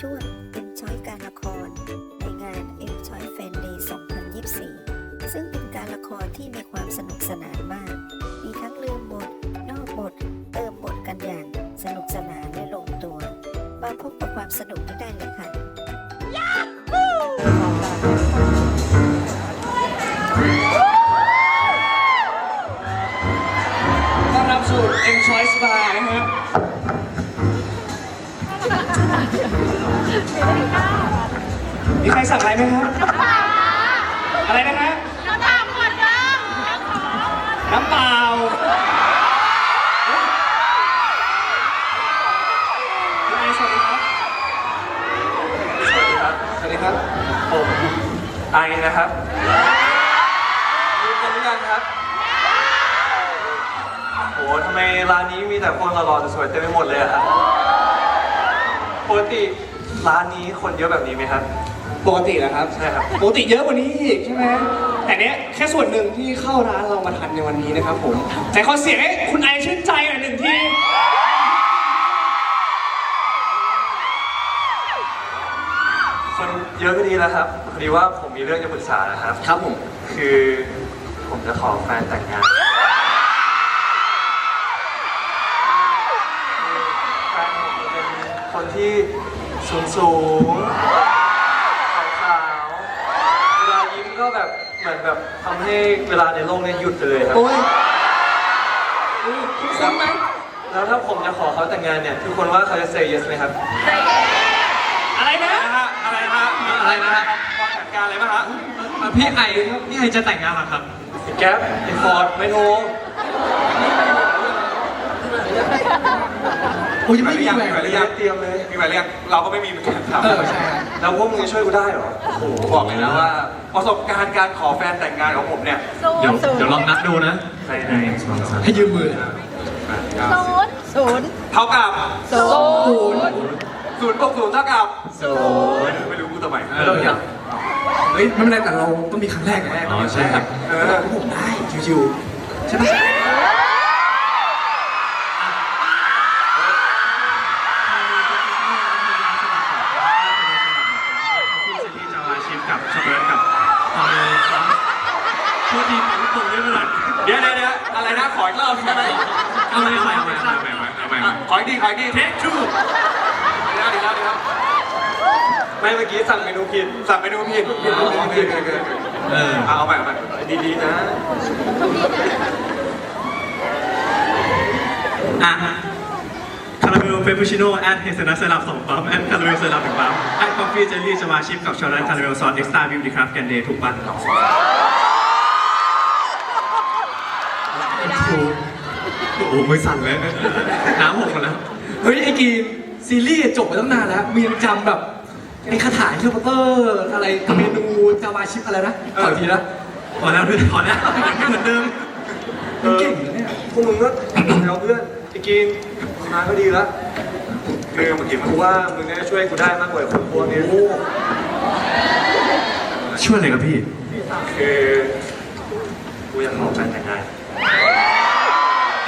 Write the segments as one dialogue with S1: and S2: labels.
S1: ช่วง Enjoy การละคร ในงาน Enjoy Fan Day 2024 ซึ่งเป็นการละครที่มีความสนุกสนานมาก มีทั้งลืมบท นอกบท เติมบทกันอย่างสนุกสนานและลงตัว มาพบกับความสนุกนี้ได้เลยค่ะ
S2: อะไรไหมครับ อะไรนะฮะน้ำเปล่าหมดแล้วน้ำเปล่าพี่ไอซ์สวัสดีครับ สวัสดีครับสวัสดีครับผมไอนะครับรู้กันหรือยังครับ โหทำไมร้านนี้มีแต่คนหล่อๆสวยๆเต็มไปหมดเลยอะครับปกติร้านนี้คนเยอะแบบนี้ไหมครับ
S3: ปกตินะครับ
S2: ใช่ครับ
S3: ปกติเยอะกว่านี้อีกใช่ไหมแต่เนี้ยแค่ส่วนหนึ่งที่เข้าร้านเรามาทันในวันนี้นะครับผมแต่ขอเสียงให้คุณไอชื่นใจหน่อยหนึ่งที
S2: คนเยอะก็ดีแล้วครับพอดีว่าผมมีเรื่องจะปรึกษานะครับ
S3: ครับผม
S2: คือผมจะขอแฟนแต่งงานแฟนผมจะเป็นคนที่สูงสูง เหมือนแบบทำให้เวลาในโลกเนี้หยุดไปเลยครับ
S3: โอ้ยอุ๊ยคุณคุ้นไหม
S2: แล้วถ้าผมจะขอเขาแต่งงานเนี่ยทุกคนว่าเขาจะ say yes ไหมครับ
S3: อะไรนะ
S2: อะไรนะฮะ อะไรนะฮะอะไรนะฮะวางแผนการอะไรบ้างฮะ
S4: พี่ไอพี่ไอจะแต่งงานเหรอครับ
S2: ไอ้แก๊ปไอ้ฟอร์ดไม่โทร
S4: โอ้ยยังไม่มีแหวน
S2: หรือยังเตรียมเลย
S5: มีหมายเรียกเราก็ไม่มีเหมือนกันครับ
S3: เออใช่ครับ
S2: แล้วพวกมึงจะช่วยกูได้เหรอ
S5: โอ้โหบอกเลยนะว่าประสบการณ์การขอแฟนแต่งงานของผมเนี่ย
S4: เดี๋ยวเดี๋ยวลองนับดูนะ
S2: ไหนไหน
S4: สองสาม
S3: ให้ยืมมือ
S6: ศูนย์ศูนย์
S5: เท่ากับ
S6: ศูนย์
S5: ศูนย์บวกศูนย์เท่ากับศูนย์ไม่รู้กูทำไม
S2: ไม่ต้องยัง
S3: เฮ้ยไม่เป็นไรแต่เราต้องมีครั้งแรกไง
S4: อ๋อใช่ครับ
S5: เออ
S3: ผมได้ชิวๆใช่ไหม
S4: ผมผมเรียกไม่ทัน
S5: เดี๋ยวเดี๋ยวเดี๋ยวอะไรนะ ขออีกรอบใช่ไหม
S4: เอาใหม่เอาใหม่เอาใหม่เอาใหม่เอาใหม่เอาใหม่
S5: อะขออีกทีขออีกที
S4: เทคทู
S5: เดี๋ยวเดี๋ยวเดี๋ยว
S2: ไม่เมื่อกี้สั่งเมนูผิด
S5: สั่งเมนูผิด
S2: ผิดผิดผิดผิดผิด
S4: เออ
S5: เอาเอาใหม่เอาใหม่
S2: ดีๆนะ
S4: อะคาราเมลเฟปปูชิโน่แอดเฮเซนัทสลับสองปั๊มแอดคาราเมลสลับหนึ่งปั๊มแอดคอฟฟี่เจลลี่จะมาชิมกับช็อกโกแลตคาราเมลซอสเอ็กซ์ตร้าบิวตี้คราฟต์แกนเดย์ถูกป่ะโอ้ โหมือสั่นเลย น้ำหกหมดแล้ว
S3: เฮ้ยไอ้กีมซีรีส์จบไปตั้งนานแล้วมียังจำแบบไอ้คาถาเฮลิคอปเตอร์อะไรเมนูจาวาชิปอะไรนะขออีกทีนะ
S4: พอแล้วด้วยพอแล้วเหมือนเดิม
S2: เออ
S3: เก่งนะเนี่ย
S2: พวกมึงก็เราเพื่อนไอ้กินมาก็ดีแล้ว
S5: คือเมื่อกี้มัน
S2: กูว่ามึงน่าจะช่วยกูได้มากกว่าคนพวกนี้
S4: ช่วยอะไรครับพี่
S2: คือกูอยากขอแฟนแต่งงาน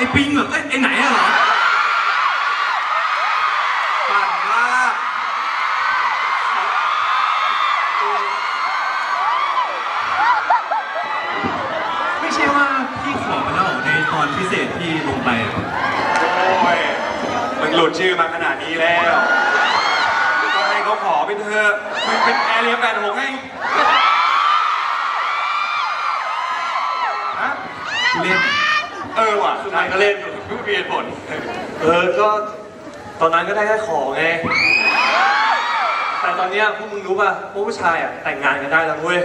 S4: ไอ้ปิงเหรอไอ้ไอ้ไหนอะเหรอ
S5: ปั่นมาก
S4: ไม่ใช่ว่าพี่ขอมาแล้วเหรอในตอนพิเศษที่ลงไปอะ
S5: โอ้ยมึงหลุดชื่อมาขนาดนี้แล้วก็ให้เขาขอไปเถอะมึงเป็นแอร์เรียแปดหกให้ฮะ
S4: เล่น
S5: เออว่ะนายก็เล่นอยู่เพิ่งเปลี่ยนผล
S2: เออก็ตอนนั้นก็ได้แค่ขอไง แต่ตอนเนี้ยพวกมึงรู้ป่ะพวกผู้ชายอะแต่งงานกันได้แล้วเว้ย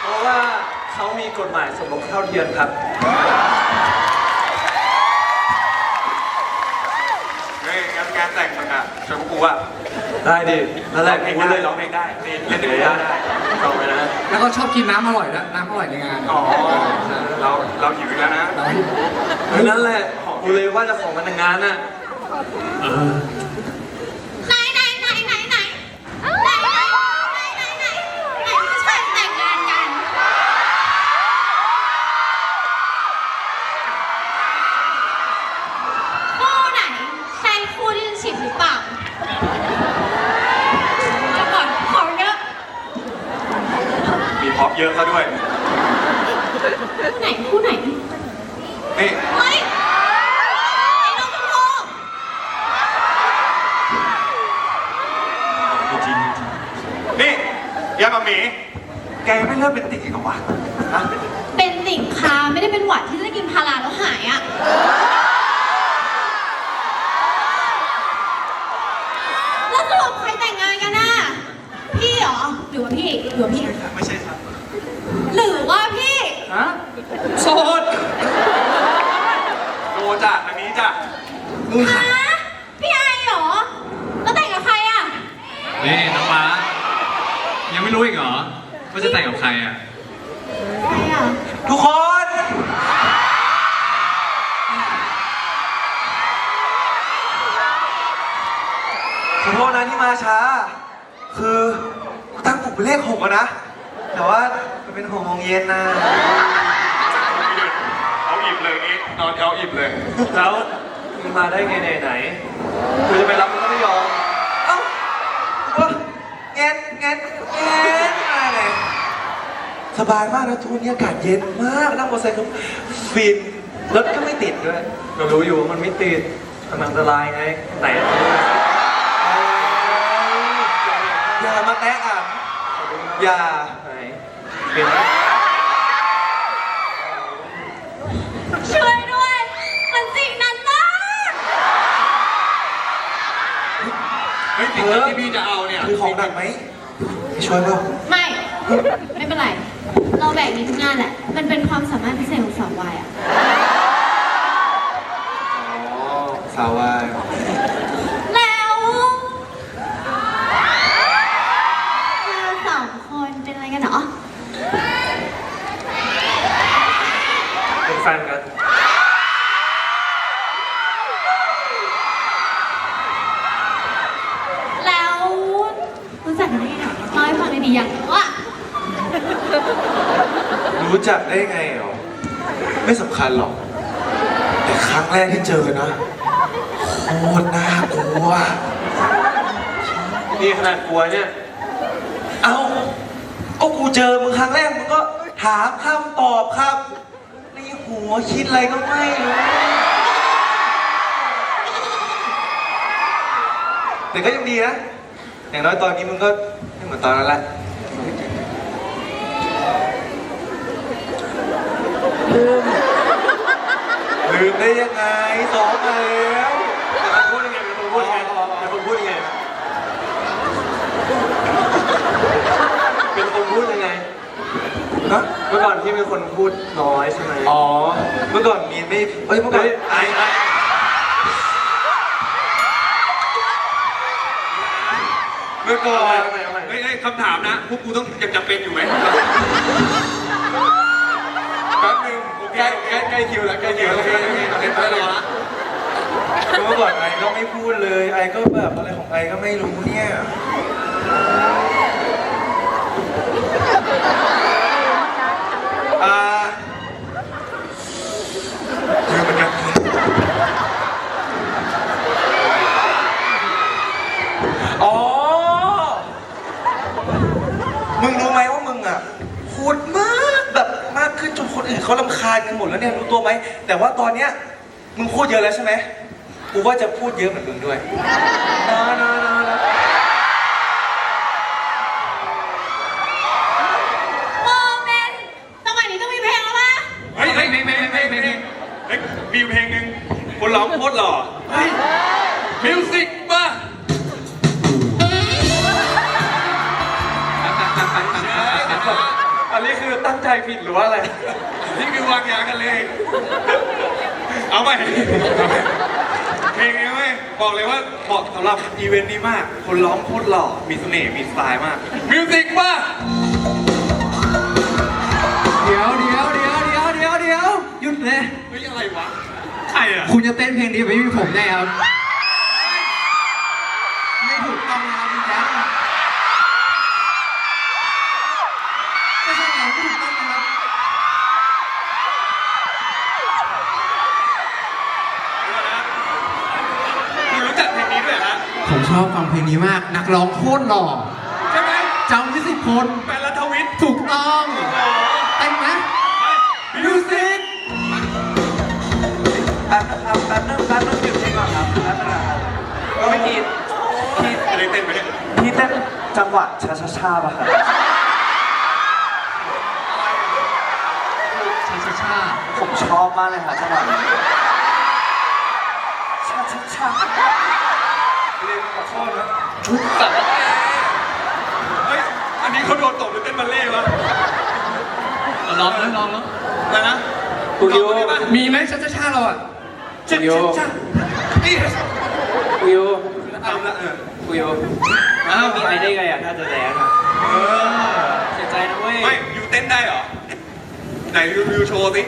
S2: เพราะว่าเขามีกฎหมายสมรสเท่าเทียมครับ ได้ดินั่นแหละ
S5: ร้องเพลง
S2: กู
S5: ได้
S2: เลย
S5: ร้องเพลงได้นี่เล่นดนตรี
S2: ได้
S5: ได้
S2: ต่อไปนะ
S3: แล้วก็ชอบกินน้ำอร่อยนะน้ำอร่อยในงาน
S5: อ๋อเราเราหิวอีกแล้วนะ
S2: เออนั่นแหละกูเลยว่าจะขอมันแต่งงานน่ะ
S4: เออ
S6: ยอะ
S5: ซะด้วย
S6: คู่ไหนคู่ไหน
S5: นี่
S6: เฮ้ยไอ้น้องชมพู่
S5: จริงนี่ยามาหมี แกไม่เลิกเป็นติ่งอีกเหรอวะฮะ
S6: เป็นติ่งคาไม่ได้เป็นหวัดที่จะกินพาราแล้วหายอะแล้วสรุปใครแต่งงานกันน่ะพี่เหรอหรือว่าพี่หรือว่าพี่
S4: ไม่ใช่ครับ
S6: หรือว่าพี่
S7: ฮะโสด
S5: โดจ้ะทางนี้จ้ะ
S7: นู่น
S6: ฮะพี่ไอเหรอ แล้วแต่งกับใครอะ
S4: นี่น้องฟ้ายังไม่รู้อีกเหรอว่าจะแต่งกับใครอะ
S6: ใครอะ
S8: ทุกคน ขอโทษนะที่มาช้า คือตั้งปลุกเป็นเลขหกอะนะ แต่ว่ามัน เป็นหกโมงเย็นนะ
S5: เอาอิ่มเลยนี่นอนเอาอิ่มเลย
S8: แล้วมึงมาได้ไงไหนไหนกูจะไปรับมึงก็ไม่ยอม เอ้าก็แงนแงนแงนมาเลยสบายมากนะทุกวันนี้อากาศเย็นมากนั่งมอเตอร์ไซค์ก็ฟินรถก็ไม่ติดด้วยเรารู้อยู่ว่ามันไม่ติดมันอันตรายไงไหนอย่ามาแตะอะอย่า
S6: ช่วยด้วย มันสิ่งนั้นมาก
S5: เฮ้ยสิ่งที่พี่จะเอาเนี่ย
S8: คือของหนักไหมไปช่วยเปล่า
S6: ไม่ ไม่เป็นไร เราแบกนี้ทุกงานแหละ มันเป็นความสามารถพิเศษของสาววายอะ
S8: อ๋อสาววาย
S6: แล้วเราสองคนเป็นอะไรกันเหรอ
S8: เป็นแฟนกัน
S6: แล้วรู้จักกันได้ไงเล่าให้ฟังหน่อยดีอยากรู้อะ
S8: รู้จักได้ไงเหรอ ไม่สำคัญหรอก แต่ครั้งแรกที่เจอนะโคตรน่ากลัว นี่ขนาดกลัวเนี่ย เอ้าก็กูเจอมึงครั้งแรกมึงก็ถามคำตอบครับในหัวคิดอะไรก็ไม่รู้แต่ก็ยังดีนะ อย่างน้อยตอนนี้มึงก็ไม่เหมือนตอนนั้นละ ลืมได้ยังไงซ้อมมาแล้วแต่คนพูดยังไงเป็นคนพูดยังไงเป็นคนพูดยังไงเป็นคนพูดยังไงฮะเมื่อก่อนที่เป็นคนพูดน้อยใช่ไหมอ๋อ เมื่อก่อนมีนไม่เอ้ยเมื่อก่อนไอไอเมื่อก่อน
S5: เฮ้ยเฮ้ยคำถามนะพวกกูต้องยังจำเป็นอยู่ไหม
S8: แป๊บนึงใก ล้ใกล้ใกล้คิวแล้วใกล้คิวแล้วใกล้คิวแล้วใกล้คิวแล้วเมื่อก่อนไอก็ไม่พูดเลยไอก็แบบอะไรของไอก็ไม่รู้เนี่ยอ่าลืมเหมือนกันอ๋อ มึงรู้ไหมว่ามึงอะ พูดมากแบบมากขึ้นจนคน อื่นเขาลำคาญกันหมดแล้วเนี่ยรู้ตัวไหม แต่ว่าตอนเนี้ยมึงพูดเยอะแล้วใช่ไหมกูว่าจะพูดเยอะเหมือนมึงด้วยนะนะนะนะ
S6: โมเมนต์จังหวะนี้ต้องมีเพลงแล้วปะ
S5: เฮ้ยเฮ้ยเพลงเพลงเพลงเพลงเพลงเฮ้ยมีอยู่เพลงหนึ่งคนร้องโคตรหล่อ
S8: ผิดหรือว่าอะไร
S5: นี่คือวางยากันเลย เอาไปเพลงนี้เว้ยบอกเลยว่าเหมาะสำหรับอีเวนต์นี้มาก คนร้องโคตรหล่อ มีเสน่ห์ มีสไตล์มาก มิวสิกมา
S7: เดี๋ยวเดี๋ยวเดี๋ยวเดี๋ยวเดี๋ยวเดี๋ยวหยุดเลย
S5: เฮ้ยอะไรวะใครอะ
S7: คุณจะเต้นเพลงนี้ไม่มีผมแน่ครับ ชอบฟังเพลงนี้มาก นักร้องโคตรหล่อ
S5: ใช่ไหม
S7: จำที่สิบคน
S5: แฟนรัฐวิทย์
S3: ถูกต้องเต็มไหม
S5: มิวสิก
S2: แป๊บนะครับแป๊บนึงแป๊บนึงหยุดเพลงก่อนครับแป๊บนึงนะครับก็ไม่กี่พี่
S5: อะไรเต้นไปเนี่ย
S2: พี่เต้นจังหวะช้าช้าๆป่ะครับ
S3: ชาชาชา
S2: ผมชอบมากเลยค่ะจังหวะนี้ช้าช้าช้า
S5: เรียนขอโทษนะทุกสัตว์เฮ้ย อันนี้เขาโดนตบหรือเต้นบัลเล่ต์วะ
S3: ลองแล้วลองแล้ว
S5: อะไรนะ
S2: คุณยู
S5: ตอบได้ปะ
S3: มีไหมชาชาชาเราอะ
S5: เจ็ดเจ็ดจ้านี่
S2: คุณยู
S5: ตามละเออ
S2: คุณยูอ้าวมีไอได้ไงอะถ้าจะแดนอะ
S5: เออ
S2: เสียใจนะเว้ย
S5: ไม่ยูเต้นได้เหรอ ไหนยูยูโชว์สิ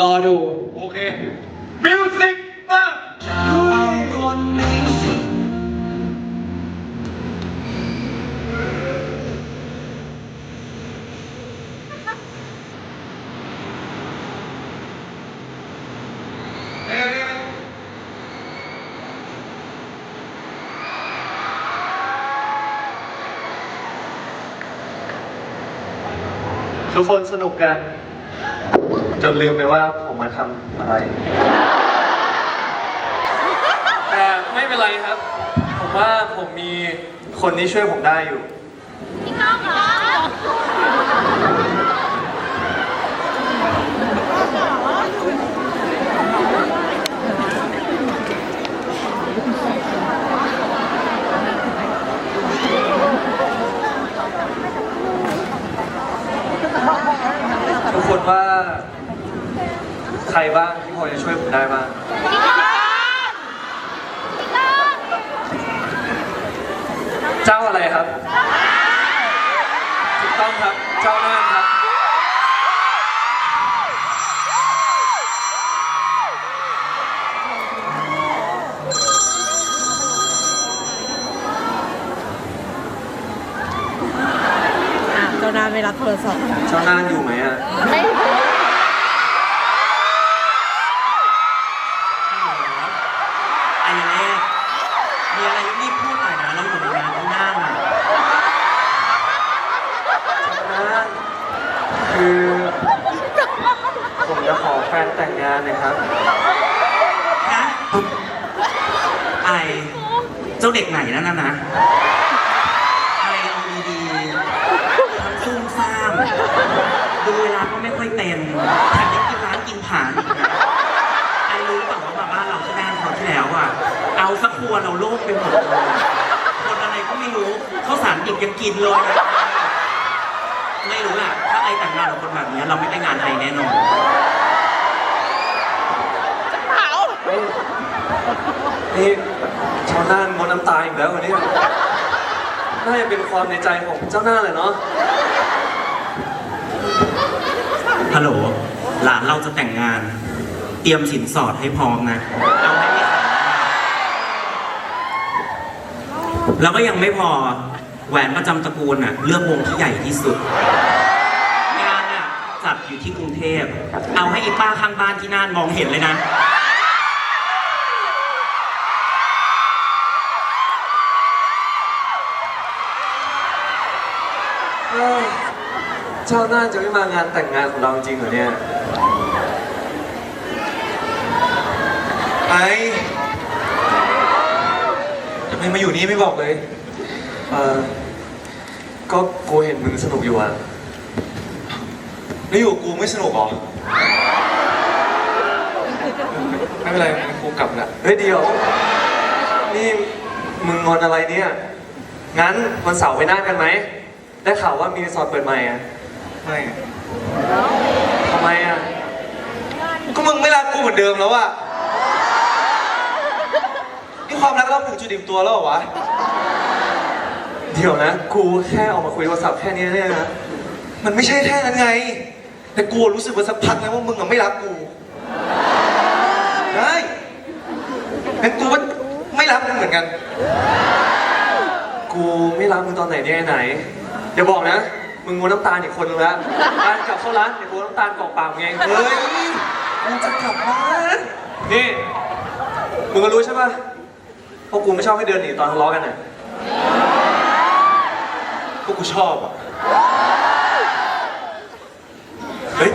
S3: รอดู
S5: โอเค มิวสิกมา
S2: ทุกคนสนุกกัน จนลืมไปว่าผมมาทำอะไร ไม่เป็นไรครับ ผมว่าผมมีคนที่ช่วยผมได้อยู่
S6: พี่ก้องเหรอ
S2: ทุกคนว่า ใครบ้างที่พอจะช่วยผมได้บ้าง
S6: พี่ก้อง
S2: เจ้าอะไรครับถูกต้องครับ เจ้าน่านครับ
S8: อะเจ้านานไม่รับโทรศัพท์
S2: เจ้าน่านอยู่ไหมอะ
S8: ไม่
S9: ไอเจ้าเด็กไหนนั่นน่ะนะไอเอาดีๆทั้งซุ่มซ่ามดูเวลาก็ไม่ค่อยเต็มแถมยังกินร้านกินผ่านอีกนะไอรู้เปล่าว่ามาบ้านเราที่บ้านเขาวที่แล้วอะ เอาสักครัวเราโล่งไปหมดเลยคนอะไรก็ไม่รู้ข้าวสารดิบยังกินเลยนะไม่รู้อะถ้าไอแต่งงานกับคนแบบนี้เราไม่ได้งานไอแน่นอน
S2: นี่ชาวน่านมดน้ำตาอีกแล้ววันนี้น่าจะเป็นความในใจของเจ้าหน้าเลยเนาะ
S9: ฮัลโหล หลานเราจะแต่งงาน เตรียมสินสอดให้พร้อมนะเอาให้ไม่ขาแล้วก็ยังไม่พอ แหวนประจำตระกูลน่ะ เลือกวงที่ใหญ่ที่สุด งานน่ะจัดอยู่ที่กรุงเทพ เอาให้อีป้าข้างบ้านที่น่านมองเห็นเลยนะ
S2: เอ้ยเจ้าน่านจะไม่มางานแต่งงานของเราจริงเหรอเนี่ย
S5: ไอ้ทำไมมาอยู่นี่ไม่บอกเลย
S2: เออก็กูเห็นมึงสนุกอยู่อะ
S5: แล้วอยู่กับกูไม่สนุกเหรอ ไม่เป็นไรงั้นกูกลับละ
S2: เฮ้ยเดียว นี่มึงงอนอะไรเนี่ย งั้นวันเสาร์ไปน่านกันไหม ได้ข่าวว่ามีรีสอร์ทเปิดใหม่อะ
S5: ไม่
S2: ทำไมอะ
S5: ก็มึงไม่รักกูเหมือนเดิมแล้วอะนี่ความรักเราถึงจุดอิ่มตัวแล้วเหรอวะ
S2: เดี๋ยวนะ กูแค่ออกมาคุยโทรศัพท์แค่นี้เนี่ยนะ
S5: มันไม่ใช่แค่นั้นไง แต่กูรู้สึกมาสักพักแล้วว่ามึงอะไม่รักกูได้งั้นกูว่าไม่รักมึงเหมือนกัน
S2: กูไม่รักมึงตอนไหนเนี่ยไอ้ไหน เดี๋ยวบอกนะ มึงงูน้ำตาลอีกคนนึงแล้วร้านกลับเข้าร้านเดี๋ยวกูน้ำตาลกรอกปากมึงเอง
S5: เฮ้ยกูจะกลับบ้าน
S2: นี่มึงก็รู้ใช่ป่ะเพราะกูไม่ชอบให้เดินหนีตอนทะเลาะกันอะ
S8: ก็กูชอบอะเฮ้ย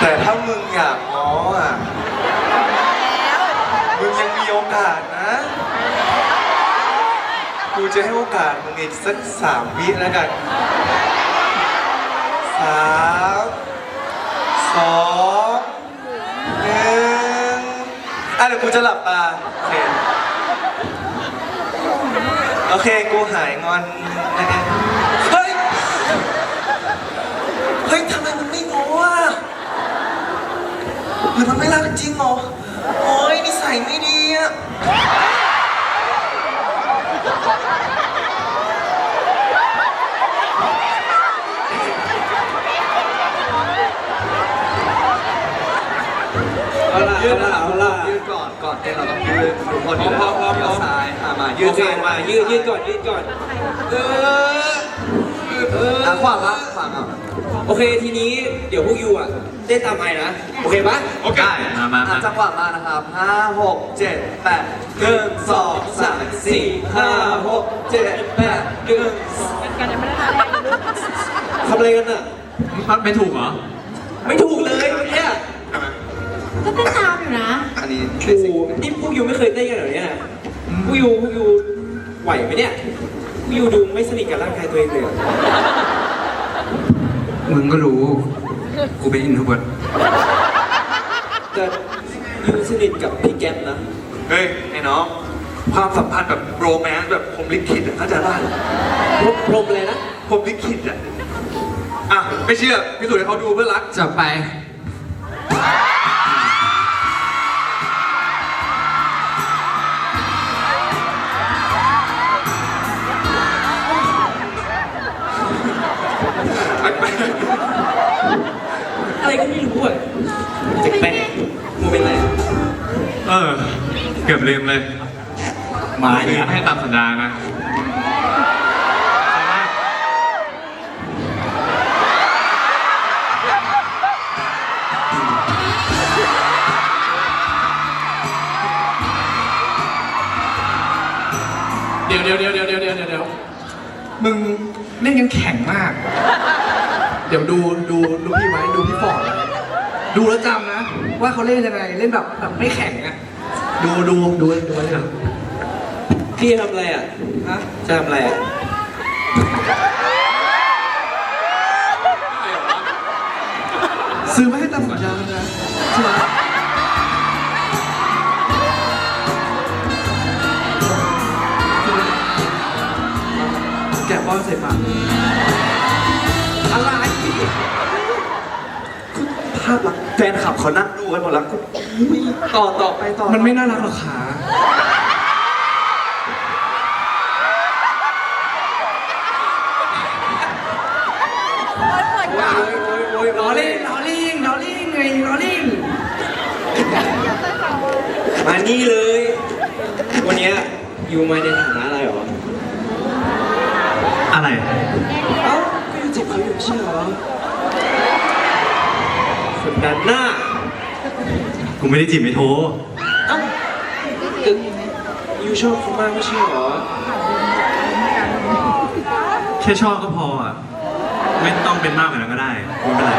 S8: แต่ถ้ามึงอยากง้ออะมึงยังมีโอกาสนะ จะให้โอกาสมึงอีกสักสามวิแล้วกันสามสองหนึ่งอะเดี๋ยวกูจะหลับตาโอเคโอเคกูหายงอนนะฮะเฮ้ย เฮ้ยทำไมมันไม่งออะเฮ้ยมันไม่รักจริงเหรอโอ้ยนิสัยไม่ดีอะ
S10: เอาละ
S8: ยืด
S10: เอาละเอาละ
S8: ยืดก่อนก่อนเต้นเราต้องยืดทุกคน
S10: พร้อมพร้อมพร้อม
S8: เดี๋ยวซ้ายอะมายืด
S10: โอเค
S8: ซ้าย
S10: มายืดยืดก่อนยืดก่อน
S8: เออเอออะขวางอะขวางอะ
S10: โอเคทีนี้เดี๋ยวพวกยูอะเต้นตามไอนะ โอเคปะ
S5: โอเค
S4: มามา
S8: อะ
S4: มา
S8: จังหวะมานะครับห้าหกเจ็ดแปดหนึ่งสองสามสี่ห้าหกเจ็ดแปดหนึ่ง
S10: ทำอะไรกันอะ
S4: ไม่ถูกเหรอ
S10: ไม่ถูกเลยเนี่ย
S6: ก็เต้นตามอยู่นะ
S8: อันนี้
S10: โอ้โหนี่พวกยูไม่เคยเต้นกันเหรอเนี่ยพวกยูพวกยูไหวไหมเนี่ย พวกยูดูไม่สนิทกับร่างกายตัวเองเลยอะ
S7: มึงก็รู้ กูเป็นอินโทรเวิร์ต
S10: แต่ยูสนิทกับพี่แก๊ปนะ
S8: เฮ้ย ไอ้น้อง ความสัมพันธ์แบบโรแมนต์แบบผมลิขิตอะเข้าใจป่ะ
S10: พรมพรมเลยนะ
S8: ผมลิขิตอะ อะ ไม่เชื่อพิสูจน์ให้เขาดูเพื่อรัก
S7: จะไป
S10: เอ
S4: อ เกือบลืมเลย
S10: มา
S4: คื
S10: เนี่ย
S4: อให้ตามสัญญานะ
S10: เดี๋ยวเดี๋ยวเดี๋ยวเดี๋ยวเดี๋ยวเดี๋ยวเดี๋ยวมึงเล่นกันแข็งมาก เดี๋ยวดูดูดูพี่ไว้ดูพี่ฟอร์ดไว้ดูแล้วจำนะ ว่าเขาเล่นยังไงเล่นแบบแบบไม่แข็งอะ ดูดูดูดูไว้เลยพี่ทำอะไรอะฮะจะทำอะไรอะซื้อมาให้ตามสัญญาแล้วนะใช่ไหมแกะป้อนเสร็จปะอะไรภาพลักษณ์
S8: แฟนคลับเขานั่งดูกันหมดแล้วกูอุ๊ย ต่อต่อไปต่อ
S10: มันไม่น่ารักหรอกขาล้อเล่นล้อเล่นล้อเล่นไงล้อเล่นมานี่เลย วันเนี้ยอยู่มาในฐานะอะไรหรอ
S4: อะไร
S10: เอ้าก็อยู่จีบเขาอยู่ไม่ใช่เหรอคนดันหน้า
S4: กูไม่ได้จีบไม่โทร
S10: เอ้าก็ยูชอบเขามากไม่ใช่เหรอ
S4: แค่ชอบก็พออะ ไม่ต้องเป็นมากกว่านั้นก็ได้ไม่เป็นไร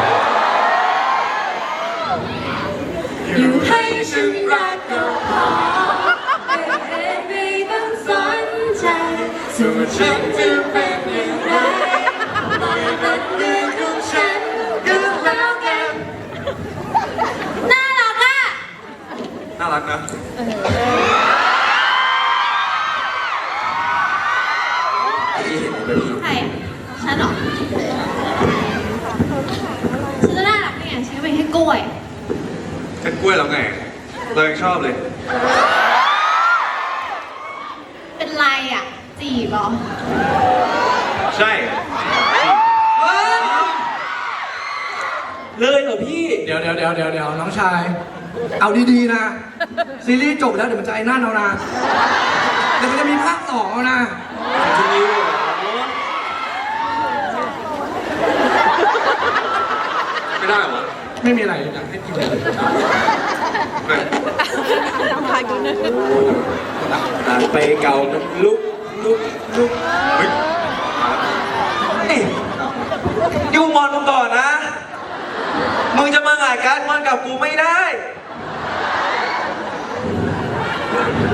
S6: อยู่ให้ฉันรักก็พอไม่ต้องสนใจส่วนฉันจะเป็นอย่างไรปล่อยเป็นเรื่อง รัก
S8: นะ
S10: พี่เห็นไหมพี่
S6: ใครอะฉันเหรอฉันจะน่ารักได้ไงฉันก็เป็นแค่กล้วย
S8: เป็นกล้วยแล้วไง เรายังชอบเลย
S6: เป็นไรอะ จีบเหรอ
S8: ใช่
S10: เลยเหรอพี่ เดี๋ยวเดี๋ยวเดี๋ยวเดี๋ยวเดี๋ยวน้องชาย เอาดีๆนะ ซีรีส์จบแล้วเดี๋ยวมันจะไอ้นั่นเอานะเดี๋ยวมันจะมีภาคสองเอานะ
S8: ไม่ได้เหรอ
S10: ไม่มีอะไรอยากให้กินเลย
S8: ไม่พากินตา
S10: ไปเก่าลุกลุกลุกนี่ยูมอนมึงก่
S8: อนนะ
S2: มึงจะมาหงายการ์ดมอนกับกูไม่ได้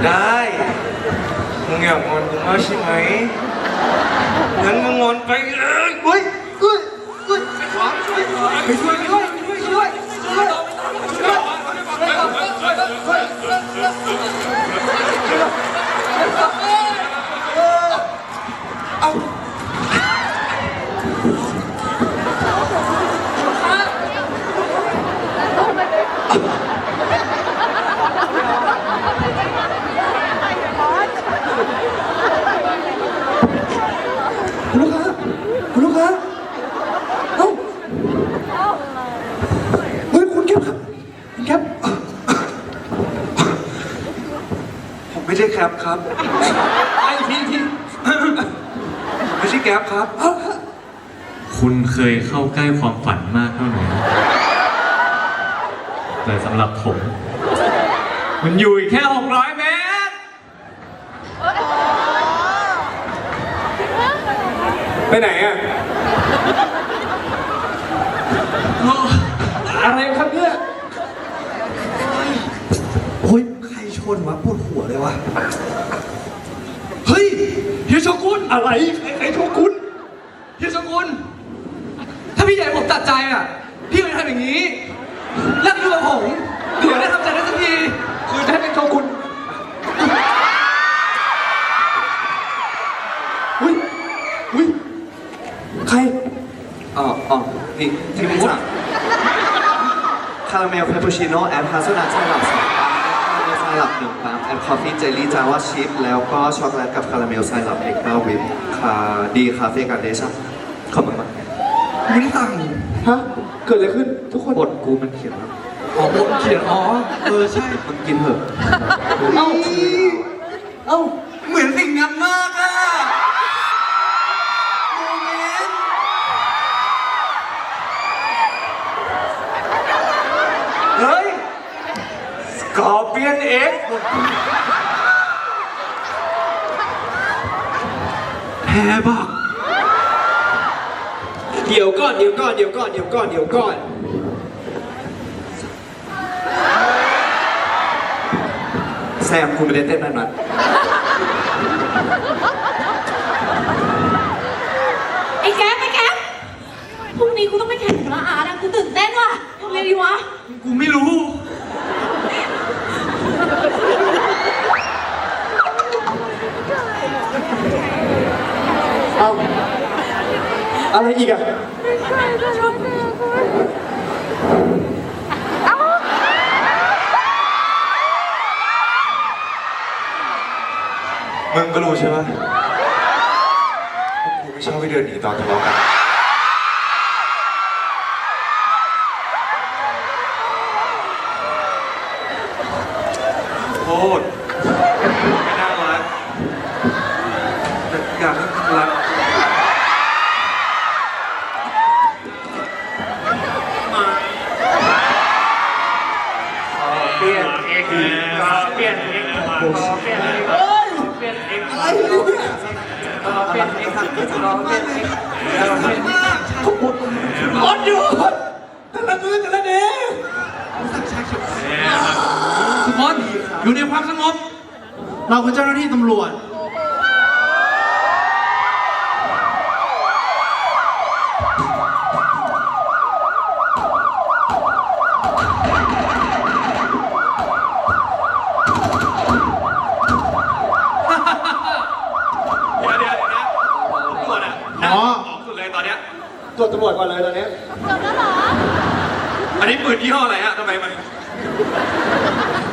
S2: ได้มึงอยากงอนกูมากใช่ไหมงั้นมึงงอนไปเลยเฮ้ยเฮ้ยเฮ้ยไปช่วยไปช่วยไปช่วยไปช่วย
S3: คุณลูกค้าคุณลูกค้าเอ้าเฮ้ยคุณแก๊ปครับคุณแก๊ป
S2: ผมไม่ใช่แคปครับ
S3: ไอ้ทีที
S2: ผมไม่ใช่แก๊ปครับ
S4: คุณเคยเข้าใกล้ความฝันมากเท่าไหร่แต่สำหรับผม มันอยู่อีกแค่ 600 เมตร
S3: ไปไหนอะ อะไรครับเนี่ยโอ้ย ใครชนวะปวดหัวเลยวะเฮ้ยเฮียโชกุนอะไรใครใครโชกุนเฮียโชกุนถ้าพี่ใหญ่ผมตัดใจอะ พี่ไม่ทำอย่างนี้เลิกอยู่กับผมเดี๋ยวได้ทำใจได้สักทีคือจะให้เป็นโชกุนอุ้ยอุ้ยใคร
S2: อ๋ออ๋อนี่ที่รู้จักคาราเมลเพปปูชิโน่แอปฮาสนัทไซรัปสองปั๊ รัปหนึ่งปั๊มแอปคอฟฟี่เจลลี่จาวาชิพแล้วก็ช็อกโกแลตกับคาราเมลไซรัปเอ็กซ์ตร้าวิปคาดีคาเฟ่กันเดชั่นขอบคุณมาก
S3: ไม่ได้สั่งฮะ เกิดอะไรขึ้นทุกคน
S2: บทกูมันเขียนว่า
S3: อ๋อบทเขียนอ๋อเออใช่
S2: มันกินเถอะ
S3: เอ้า เอ้า เหมือนสิ่งนั้นมาก เปี
S2: ยนเอ็กแพ้บ้า
S3: เดี๋ยวก่อนเดี๋ยวก่อนเดี๋ยวก่อนเดี๋ยวก่อนเดี๋ยวก่อน
S2: แซมคุณไม่ได้เต้นนั่นนะ
S6: ไอ้แก๊ปไอ้แก๊ปพรุ่งนี้กูต้องไปแข่งกับละอาร์ตอะกูตื่นเต้นว่ะทำไงดีวะ
S3: กูไม่รู้ เอา อะไรอีกอะ
S2: มึงก็รู้ใช่ไหมกูไม่ชอบไปเดินหนีตอนทะเลาะกันโทษ ก็เปลี่ยนเอกก็เปลี่ยนเอกอ
S3: ดอยู่แต่ละมือแต่ละเดย์ทุกคนอยู่ในความสงบ เราคือเจ้าหน้าที่ตำรวจ
S5: เดี๋ยวเดี๋ยวนะตำรวจอะ
S3: อ๋อ
S5: ออกสุดเลยตอนเนี้ย
S3: ตร วจตำรวจก่อนเลยตอนนี้
S5: อันนี้ปืนยี่ห้ออะไรฮะทำไมมัน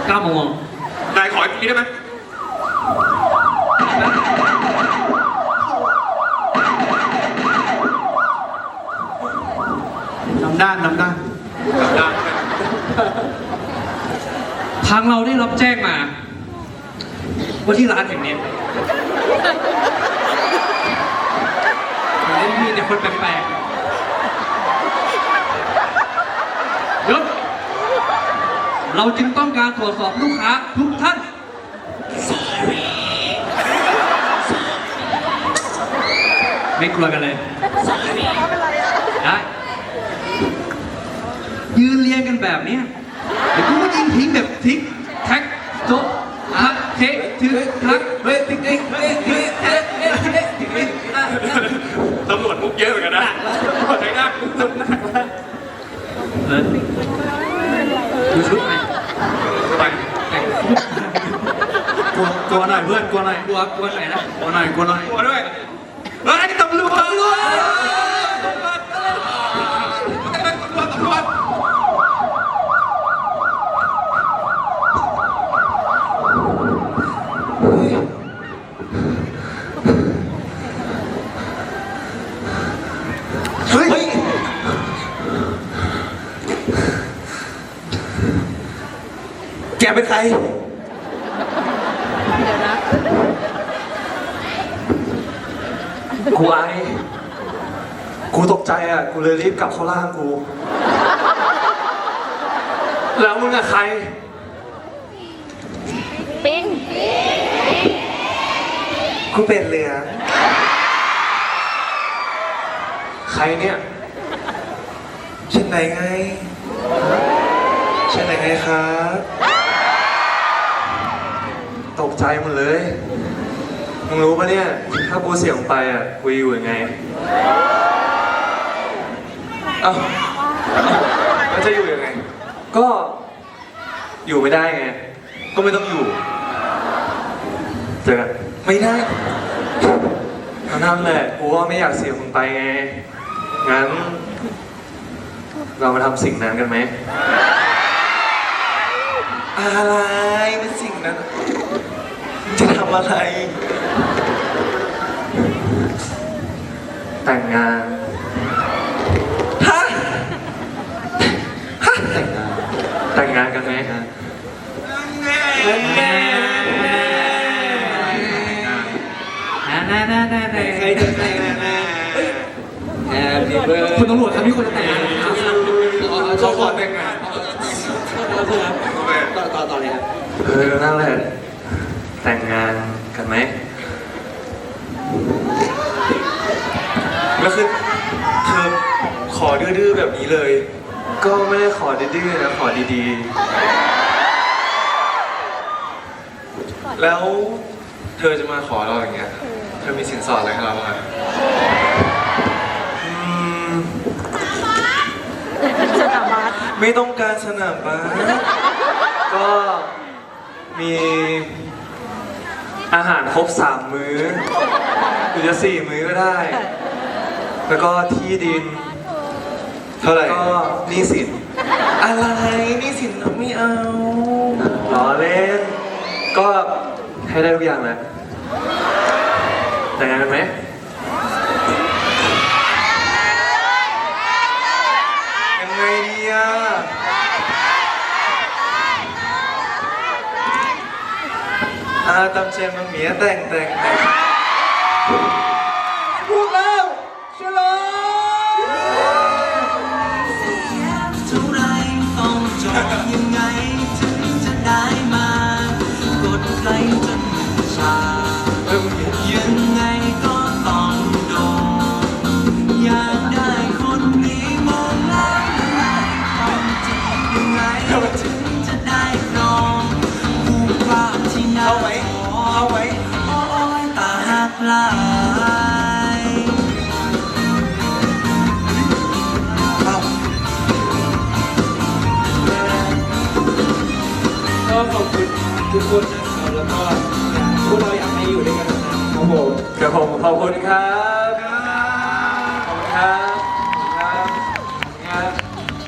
S3: ก้ามอง
S5: นายขออีกทีได้ไหม
S3: นำด้านนำด้าน
S5: กลับด้าน
S3: ทางเราได้รับแจ้งมา ว่าที่ร้านแห่งนี้เล่นมีแต่คนแปลกๆยศ เราจึงต้องการตรวจสอบลูกค้าทุกท่านไม่กลัวกันเลยได้ยืนแบบเนี้ยเดี๋ยวกูก็ยิงทิ้งแบบทิกแท็กโจ๊ะฮักเทคถือฮักเฮ้ยติ๊กติ๊กเฮ้ยติ๊กเฮ้ยเฮ้ยเฮ้ยติ๊กติ๊กอะ
S5: ตำรวจมุกเยอะเหมือนกันนะตำรวจใช้หน้าคุกหนักมาก
S3: เออ ดูชุดไหม
S5: ไป
S3: กลัวกลัวหน่อยเพื่อนกลัวหน่อยกลัวกลัวหน่อยนะกลัวหน่อยกลัวหน่อย
S5: กลัวด้วยเฮ้ยตำรวจตำรวจตำรวจ
S2: เฮ้ย แกเป็นใครกูไอายกูตกใจอะ กูเลยรีบกลับเข้าร่างกู แล้วมึงอะใคร
S8: ปิ้ง
S2: กูเป็นเรือ ใครเนี่ยฉันไหนไงฉันไหนไงครับตก ใจหมดเลย มึงรู้ปะเนี่ย ถ้ากูเสียงไปอะกูอยู่ยังไงเอ้าแล้วจะอยู่ยังไง ก็อยู่ไม่ได้ไง ก็ไม่ต้องอยู่เจอกันไม่ได้เอานั่นแหละกูว่าไม่อยากเสียมึงไปไง งั้น เรามาทำสิ่งนั้นกันไหมอะไรเป็นสิ่งนั้นจะทำอะไร แต่งงาน ฮะ ฮะ แต่งงาน แต่งงานกันไหมแน่
S3: ใครจะแต่งงานคุณตำรวจครับมีคนจะแต่งงานครับ
S5: เขาขอแต่งงาน
S3: ต่อต่อต่อเลยครับ
S2: เออนั่นแหละ แต่งงานกันไหมแล้วคือเธอขอดื้อๆแบบนี้เลย ก็ไม่ได้ขอดื้อๆนะขอดีๆ แล้วเธอจะมาขอเราอย่างเงี้ย เธอมีสินสอดอะไรให้เราบ้างอะอืมไม่ต้องการสนามบาสก็มี อาหารครบสามมื้อหรือจะสี่มื้อก็ได้ แล้วก็ที่ดิน เท่าไหร่ก็หนี้สินอะไรหนี้สินเราไม่เอาล้อเล่น ก็ให้ได้ทุกอย่างแหละแต่งงานกันไหมยังไงดีอะ อาตามเชมมังเมียแต่งแต่งแต่ง
S3: คนนะครับแล้วก็พวกเราอยากให้อยู่ด้วยกันนานๆครับผม
S2: ครับผมขอบคุณครับ